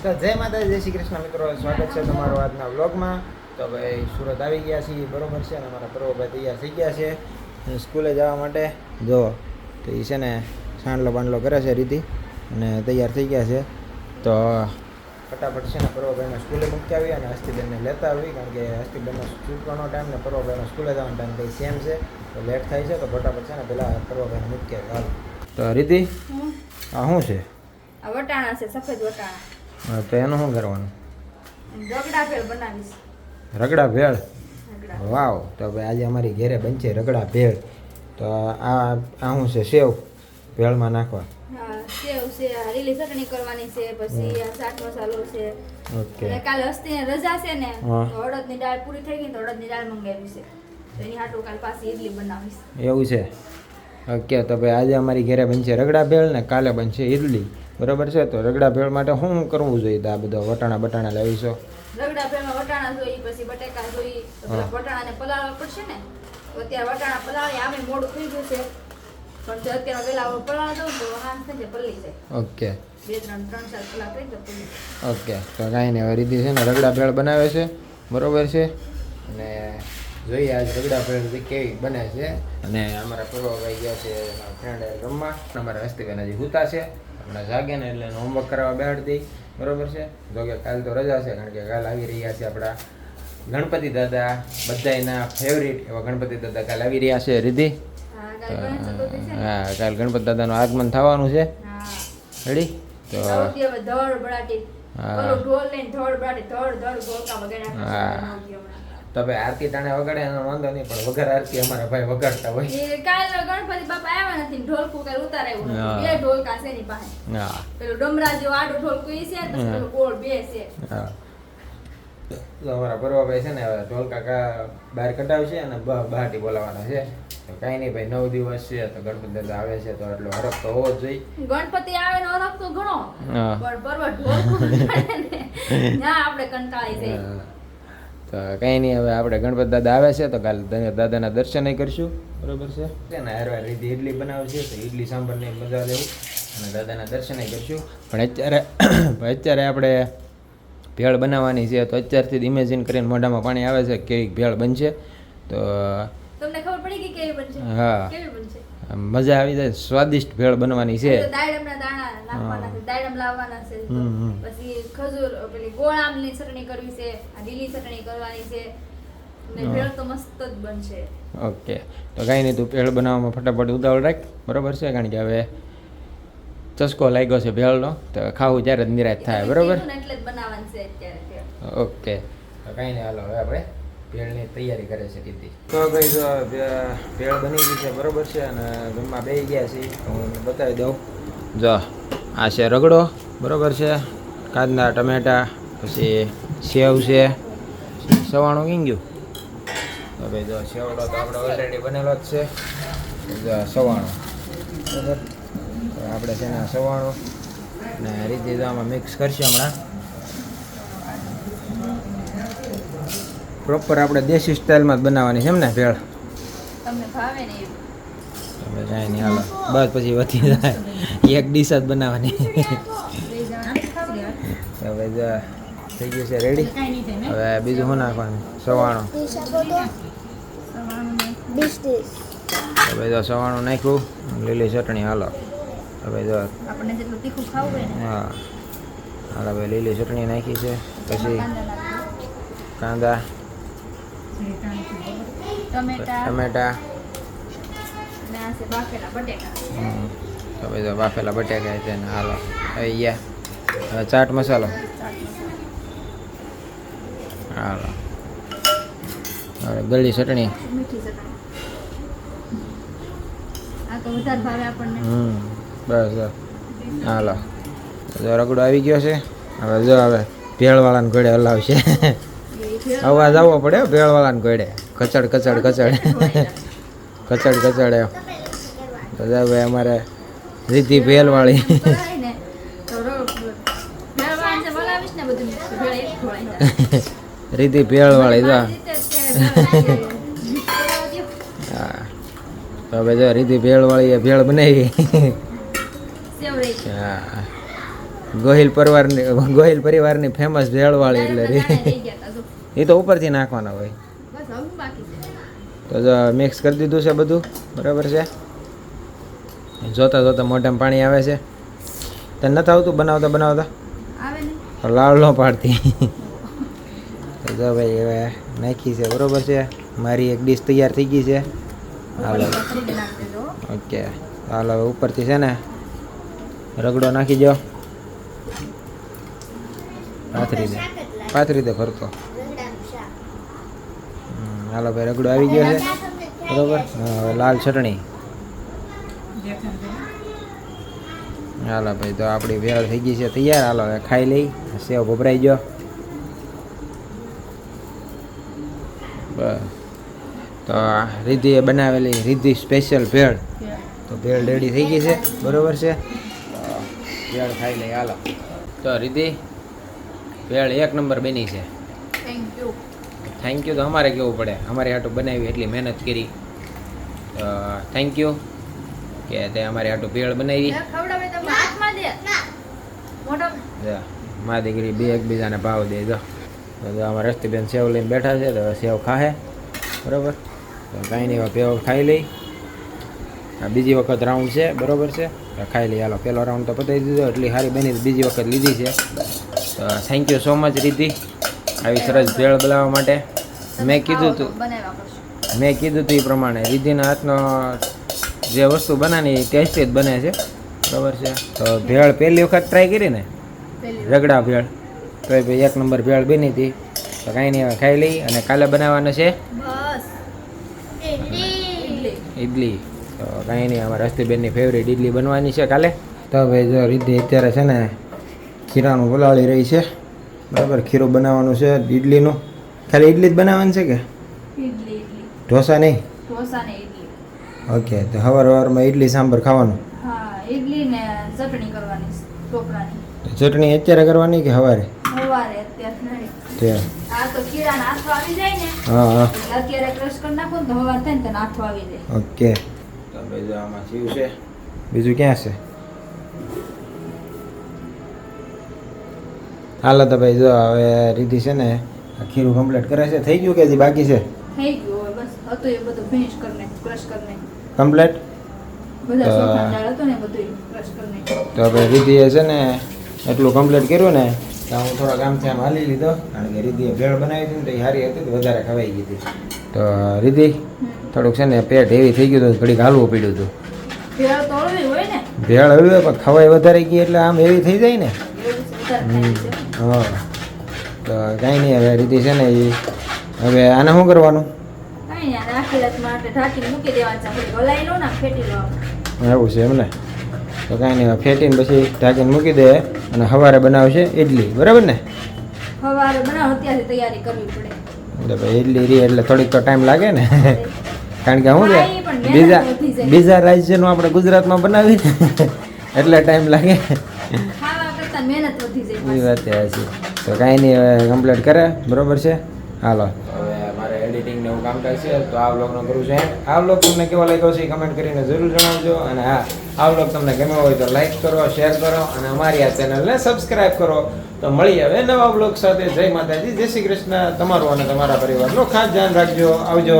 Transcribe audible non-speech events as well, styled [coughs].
તો જય માતા જય શ્રી કૃષ્ણ મિત્રો સ્વાગત છે તમારો આજના વ્લોગમાં. તો ભાઈ સુરત આવી ગયા છીએ બરોબર છે અને અમારા પર્વભાઈ તૈયાર થઈ ગયા છે. સ્કૂલે જવા માટે જો તો એ છે ને સાંડલો બાંડલો કરે છે રીતિ અને તૈયાર થઈ ગયા છે. તો ફટાફટ છે ને પર્વભાઈને સ્કૂલે મૂકી આવી અને હસ્તીબેનને લેતા આવી કારણ કે હસ્તીબેનનો છૂટવાનો ટાઈમ ને પર્વભાઈનો સ્કૂલે જવાનો ટાઈમ કંઈ સેમ છે તો લેટ થાય છે તો ફટાફટ છે ને પહેલાં પર્વભાઈને મૂકી આવી હાલ. તો રીતિ આ શું છે? આ વટાણા છે સફેદ વટાણા. હા, તો એનું શું કરવાનું? રગડા ભેળ બનાવીશ. રગડા ભેળ? વાવ તો ભાઈ આજે અમારી ઘેરે બનશે રગડા ભેળ. તો આ આ શું છે સેવ ભેળમાં નાખવા? સેવ છે આ ચટણી કરવાની છે પછી ચાટ મસાલો છે. ઓકે. અને કાલે હસ્તીને રજા છે ને તો અડદની દાળ પૂરી થઈ ગઈ તો અડદની દાળ મંગાવી છે. તો એની હાટું કાલ પાછી ઇડલી બનાવીશ. એવું છે? ઓકે તો ભાઈ આજે અમારી ઘેરે બનશે રગડા ભેળ ને કાલે બનશે ઇડલી બરોબર છે? તો રગડા ભેળ માટે શું કરવું જોઈએ આ બધો વટાણા બટાણા લાવીશો રગડા ભેળમાં વટાણા જોઈ પછી બટેકા જોઈ તો પેલા હા. વટાણાને પલાળવા પડશે ને અત્યારે વટાણા પલાળી આમે મોડું થઈ ગયું છે. પણ જો અત્યારે પેલા પલાળ દઉં તો હાથ થઈ જાય પલળી જાય. ઓકે. બે ત્રણ ત્રણ ચાર કલાક થઈ જાય ઓકે. તો કાંઈ નહીં હવે રીતિ છે ને રગડા ભેળ બનાવે છે. બરોબર છે? અને જોઈએ આજ રગડા ફ્રેન્ડ કેવી બને છે. અને અમારા પૂર્વભાઈ ગયા છે ફ્રેન્ડ રમવા. અમારા હસ્તીબેન હજી હુતા છે. હમણાં જાગે ને એટલે હોમવર્ક કરાવવા બેહાડી દઈ. બરોબર છે? જોકે કાલ તો રજા છે કારણ કે કાલ આવી રહ્યા છે આપણા ગણપતિ દાદા બધાયના ફેવરિટ એવા ગણપતિ દાદા કાલ આવી રહ્યા છે રિધિ? હા કાલ હા ગણપતિ દાદાનું આગમન થવાનું છે. રેડી? તો બડાટી હા. તો ભાઈ આરતી તાણે વગાડે એનો વાંધો નહીં પણ વગર આરતી અમારા ભાઈ વગાડતા હોય. એ કાલ ગણપતિ બાપા આવ્યા નથી ઢોલકું કાંઈ ઉતારાયું બે ઢોલકા છે ની પાસે. હા. પેલું ડમરા જેવો આડો ઢોલકું ઈ છે પછી પેલું ગોળ બે છે. હા. તો અમારા પર્વભાઈ છે ને હવે ઢોલ કાકા બહાર કઢાવશે અને બહારથી બહાટી બોલાવવાના છે. તો કાંઈ નહીં ભાઈ નવ દિવસ છે તો ગણપતિ દાદા આવે છે તો એટલો હરખ તો હોવો જ જોઈએ. ગણપતિ આવે ને હરખ તો ઘણો. પણ બરોબર ઢોલકું [laughs] ના આપણે કંટાળી જઈએ. હા. તો કંઈ નહીં હવે આપણે ગણપતિ દાદા આવે છે તો કાલે દાદાના દર્શન કરશું. બરોબર છે. તેના હરવાર રીતિ ઇડલી બનાવશે તો ઇડલી સાંભળની મજા લેવું અને દાદાના દર્શન કરશું. પણ અત્યારે [coughs] પણ અત્યારે આપણે ભેળ બનાવવાની છે તો અત્યારથી જ ઇમેજિન કરીને મોઢામાં પાણી આવે છે કે કેવી ભેળ બનશે. તો તમને ખબર પડી કે કેવી બનશે? હા. કેવી બનશે? મજા આવી જાય સ્વાદિષ્ટ ભેળ બનવાની છે. તો દાડમના દાણા નાખવાના છે દાડમ લાવવાના છે. હમ, હમ. પછી ખજૂર પેલી ગોળ આમલી ચટણી કરવી છે આ લીલી ચટણી કરવાની છે. ને ભેળ તો મસ્ત જ બનશે. ઓકે. તો કાંઈ નહીં તું ભેળ બનાવવામાં ફટાફટ ઉતાવળ રાખ. બરોબર છે? કારણ કે હવે ચસ્કો લાગ્યો છે ભેળનો. તો ખાવું ત્યારે જ નિરાશ થાય બરોબર? કીધું ને એટલે જ બનાવવાની છે અત્યારે ભેળ. ઓકે. તો કાંઈ નહીં હાલો હવે આપણે ભેળની તૈયારી કરે છે કીધી. તો ભાઈ જો ભેળ બની ગઈ છે બરોબર છે? અને જમવા બે ગયા છે હું બતાવી દઉં. જો. આ છે રગડો, બરાબર છે? કાંદા ટમેટા, પછી સેવ છે. સવાણું કઈ ગયું. તો ભાઈ જો સેવડો તો આપણે ઓલરેડી બનેલો જ છે. સવાણું. બરાબર આપણે છે ને સવાણું ને રીતે જો આમાં મિક્સ કરશું હમણાં. પ્રોપર આપણે દેશી સ્ટાઇલમાં જ બનાવવાની છે એમ ને ભેળ? તમને ભાવે ને કાંઈ નહીં હાલો. બસ પછી વધી જાય. એક ડીશ જ બનાવવાની. હવે થઈ ગયું છે રેડી હવે બીજું શું નાખવાનું? સવાણું. હવે જો સવાણું નાખ્યું લીલી ચટણી હાલો. હવે જો હા. હાલો ભાઈ લીલી ચટણી નાખી છે. પછી. કાંદા. ટમેટા ટમેટા અને આ છે બાફેલા બટેકા હમ. તો બાફેલા બટાકા છે ને હાલો અહીંયા હવે ચાટ મસાલો. હાલો. હવે ગળી ચટણી. હમ બસ હાલો. જો રગડો આવી ગયો છે. હવે જો હવે ભેળવાળાને ઘોડે હલાવશે. [laughs] અવાજ આવવો પડે ભેળવાળાને ઘોડે. કચડ કચડ કચડ. કચડ કચડ બધા ભાઈ અમારે રીતિ ભેલ વાળી ને ભેળ વાળાને જે બોલાવીશ ને બધું mix, ભેળ એક ખવાય. રીતિ ભેળવાળી તે. હા તો હવે જો રીતિ ભેળવાળી એ ભેળ બનાવી. હા ગોહિલ પરિવારની ગોહિલ પરિવારની ફેમસ ભેળવાળી એટલે. એ તો ઉપરથી નાખવાના હોય તો મિક્સ કરી દીધું છે બધું. બરાબર છે? જોતા જોતા મોઢામાં પાણી આવે છે. તને નથી આવતું બનાવતા બનાવતા? લાળ ન પાડતી. જો ભાઈ હવે નાખી છે. બરોબર છે? મારી એક ડીશ તૈયાર થઈ ગઈ છે. હાલો. ઓકે. હાલો હવે ઉપરથી છે ને રગડો નાખી દો પાથરી દે. પાથરી દે ફરતો. હાલો ભાઈ, રગડો આવી ગયો છે. બરોબર? લાલ ચટણી. હાલો ભાઈ, તો આપણી ભેળ થઈ ગઈ છે તૈયાર. હાલો, હવે ખાઈ લઈ, સેવ ભભરાઈ ગયો. બસ. તો આ રિદ્ધિએ બનાવેલી રિદ્ધિ સ્પેશિયલ ભેળ. તો ભેળ રેડી થઈ ગઈ છે. બરોબર છે? ભેળ ખાઈ લઈ, હાલો. તો રિદ્ધિ ભેળ એક નંબર બની છે. થેન્ક યુ થેન્ક યુ તો અમારે કેવું પડે? અમારે આટું બનાવી એટલી મહેનત કરી. થેન્ક યુ કે તે અમારે આટું ભેળ બનાવી. મા. દીકરી બે એકબીજાને ભાવ દે જો. અમારે રસ્તીબેન સેવ લઈને બેઠા છે તો સેવ ખાહે. બરોબર? તો કાંઈ નહીં એવા પેવ ખાઈ લઈ. બીજી વખત રાઉન્ડ છે બરોબર છે? ખાઈ લઈ હાલો પહેલો રાઉન્ડ તો પતાવી દીધો એટલી સારી બની બીજી વખત લીધી છે. તો થેન્ક યુ સો મચ રીતિ આવી સરસ ભેળ બનાવવા માટે. મેં કીધું તું મેં કીધું હતું એ પ્રમાણે. રીધિના હાથનો જે વસ્તુ બનાવી એ ટેસ્ટી જ બને છે. ખબર છે? તો ભેળ પહેલી વખત ટ્રાય કરી ને? રગડા ભેળ. તો એ ભાઈ એક નંબર ભેળ બની હતી. તો કાંઈ નહીં હવે ખાઈ લઈ અને કાલે બનાવવાનું છે? ઇડલી ઈડલી. તો કાંઈ નહીં અમારા હસ્તીબેનની ફેવરેટ ઈડલી બનવાની છે કાલે. તો ભાઈ જો રીતિ અત્યારે છે ને ખીરાનું બોલાવી રહી છે. બરાબર ખીરો બનાવવાનું છે ઈડલીનું. ખાલી ઈડલી જ બનાવવાની છે કે? ઇડલી ઇડલી ઢોસા નહીં? ઢોસા ને ઓકે તો હવાર હવારમાં ઈડલી સાંભર ખાવાનું? ઇડલી ને ચટણી કરવાની ટોપરાની તો ચટણી અત્યારે કરવાની કે સવારે સવારે અત્યારે આ તો કીડાના આથો આવી જાય ને હા હા. અત્યારે ક્રશ કરી નાખો તો સવાર થાય ને તને આથો આવી જાય. ઓકે. તો ભાઈ આમાં જીવ છે. બીજું ક્યાં છે? હાલો તો ભાઈ જો હવે રીતિ છે ને આ ખીરું કમ્પ્લીટ કરે છે. થઈ ગયું કે હજી બાકી છે? થઈ ગયું બસ. હતું એ બધું ફિનિશ કરીને ક્રશ કરીને. કમ્પ્લીટ તો- હવે રીતિએ છે ને એટલું કમ્પ્લીટ કર્યું ને તો હું થોડા ગામથી આમ હાલી લીધો કારણ કે રીતિએ ભેળ બનાવી હતી ને તો એ સારી હતી તો વધારે ખવાઈ ગઈ હતી. તો રીતિ થોડુંક છે ને પેટ હેવી થઈ ગયું હતું ઘડીક હાલવું પડ્યું હતું. ભેળ આવ્યું હળવી હોય પણ ખવાઈ વધારે ગઈ એટલે આમ હેવી થઈ જાય ને. હા. તો કાંઈ નહીં હવે રીતિ છે ને એ હવે આને શું કરવાનું? દેવાનું છે. એમ ને. એવું તો કાંઈ નહીં ફેટીને પછી ઢાંકીને મૂકી દે અને સવારે બનાવશે ઇડલી બરાબર ને? સવારે બનાવો ત્યાંથી તૈયારી કરવી પડે. એટલે ભાઈ ઇડલી રી એટલે થોડીક તો ટાઈમ લાગે ને. [laughs] કારણ કે શું છે બીજા બીજા રાજ્યનું આપણે ગુજરાતમાં બનાવીએ ને [laughs] એટલે ટાઈમ લાગે. એ વાત એ હશે તો કાંઈ નહીં હવે કમ્પ્લીટ કરે બરોબર છે? હાલો. હવે મારે એડિટિંગ ને એવું કામકાજ છે તો આ વ્લોગનો કરું છું. આ વ્લોગ તમને કેવો લાગ્યો છે કમેન્ટ કરીને જરૂર જણાવજો. અને હા આ વ્લોગ તમને ગમ્યો હોય તો લાઈક કરો શેર કરો અને અમારી આ ચેનલને સબસ્ક્રાઇબ કરો. તો મળીએ હવે નવા વ્લોગ સાથે. જય માતાજી જય શ્રી કૃષ્ણ. તમારું અને તમારા પરિવારનું ખાસ ધ્યાન રાખજો. આવજો.